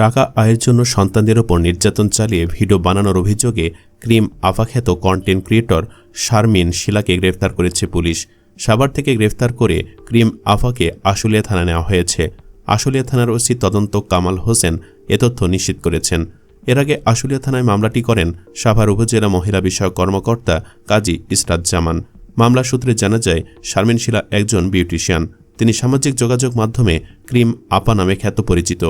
টাকা আয়ের জন্য সন্তানদের ওপর নির্যাতন চালিয়ে ভিডিও বানানোর অভিযোগে ক্রিম আফাখ্যাত কন্টেন্ট ক্রিয়েটর শারমিন শিলাকে গ্রেফতার করেছে পুলিশ। সাভার থেকে গ্রেফতার করে ক্রিম আফাকে আশুলিয়া থানা নেওয়া হয়েছে। আশুলিয়া থানার ওসি তদন্ত কামাল হোসেন এ তথ্য নিশ্চিত করেছেন। এর আগে আশুলিয়া থানায় মামলাটি করেন সাভার উপজেলা মহিলা বিষয়ক কর্মকর্তা কাজী ইসরাত জামান মামলা সূত্রে জানা যায়, শারমিন শিলা একজন বিউটিশিয়ান। তিনি সামাজিক যোগাযোগ মাধ্যমে ক্রিম আপা নামে খ্যাত পরিচিত।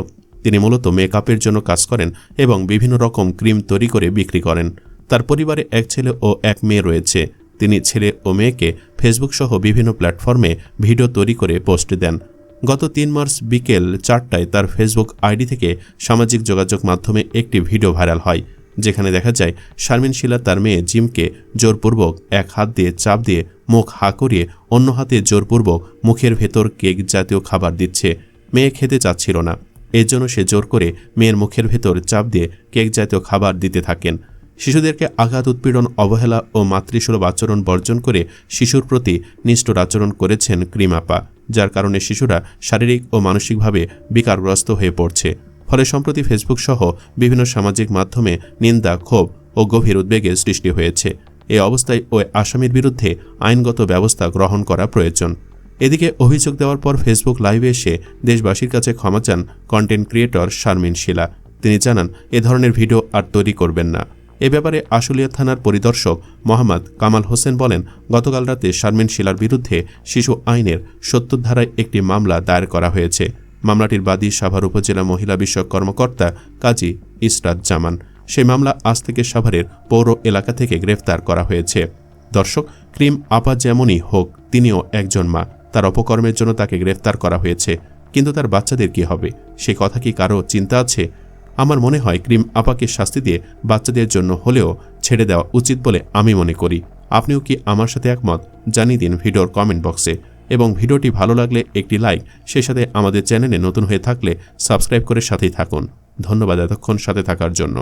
তিনি মূলত মেকআপের জন্য কাজ করেন এবং বিভিন্ন রকম ক্রিম তৈরি করে বিক্রি করেন। তার পরিবারে এক ছেলে ও এক মেয়ে রয়েছে। তিনি ছেলে ও মেয়েকে ফেসবুক সহ বিভিন্ন প্ল্যাটফর্মে ভিডিও তৈরি করে পোস্ট দেন। গত তিন মার্চ বিকেল চারটায় তার ফেসবুক আইডি থেকে সামাজিক যোগাযোগ মাধ্যমে একটি ভিডিও ভাইরাল হয়, যেখানে দেখা যায় শারমিন শিলা তার মেয়ে জিমকে জোরপূর্বক এক হাত দিয়ে চাপ দিয়ে মুখ হা করিয়ে অন্য হাতে জোরপূর্বক মুখের ভেতর কেক জাতীয় খাবার দিচ্ছে। মেয়ে খেতে চাচ্ছিল না। এর জন্য সে জোর করে মেয়ের মুখের ভেতর চাপ দিয়ে কেক জাতীয় খাবার দিতে থাকেন। শিশুদেরকে আঘাত, উৎপীড়ন, অবহেলা ও মাতৃসুলভ আচরণ বর্জন করে শিশুর প্রতি নিষ্ঠুর আচরণ করেছেন ক্রিমাপা, যার কারণে শিশুরা শারীরিক ও মানসিকভাবে বিকারগ্রস্ত হয়ে পড়ছে। ফলে সম্প্রতি ফেসবুক সহ বিভিন্ন সামাজিক মাধ্যমে নিন্দা, ক্ষোভ ও গভীর উদ্বেগের সৃষ্টি হয়েছে। এ অবস্থায় ওই আসামির বিরুদ্ধে আইনগত ব্যবস্থা গ্রহণ করা প্রয়োজন। এদিকে অভিযোগ দেওয়ার পর ফেসবুক লাইভে এসে দেশবাসীর কাছে ক্ষমা চান কন্টেন্ট ক্রিয়েটর শারমিন শিলা। তিনি জানান, এ ধরনের ভিডিও আর তৈরি করবেন না। এ ব্যাপারে আশুলিয়া থানার পরিদর্শক মোহাম্মদ কামাল হোসেন বলেন, গতকাল রাতে শারমিন শিলার বিরুদ্ধে শিশু আইনের সত্তর ধারায় একটি মামলা দায়ের করা হয়েছে। মামলাটির বাদী সাভার উপজেলা মহিলা বিষয়ক কর্মকর্তা কাজী ইসরাত জামান। সেই মামলা আজ থেকে সাভারের পৌর এলাকা থেকে গ্রেফতার করা হয়েছে। দর্শক, ক্রিম আপা যেমনই হোক, তিনিও একজন মা। তার অপকর্মের জন্য তাকে গ্রেফতার করা হয়েছে। কিন্তু তার বাচ্চাদের কি হবে? সে কথা কি কারও চিন্তা আছে? আমার মনে হয় ক্রিম আপাকে শাস্তি দিয়ে বাচ্চাদের জন্য হলেও ছেড়ে দেওয়া উচিত বলে আমি মনে করি। আপনিও কি আমার সাথে একমত? জানিয়ে দিন ভিডিওর কমেন্ট বক্সে। এবং ভিডিওটি ভালো লাগলে একটি লাইক, সেই সাথে আমাদের চ্যানেলে নতুন হয়ে থাকলে সাবস্ক্রাইব করে সাথেই থাকুন। ধন্যবাদ এতক্ষণ সাথে থাকার জন্য।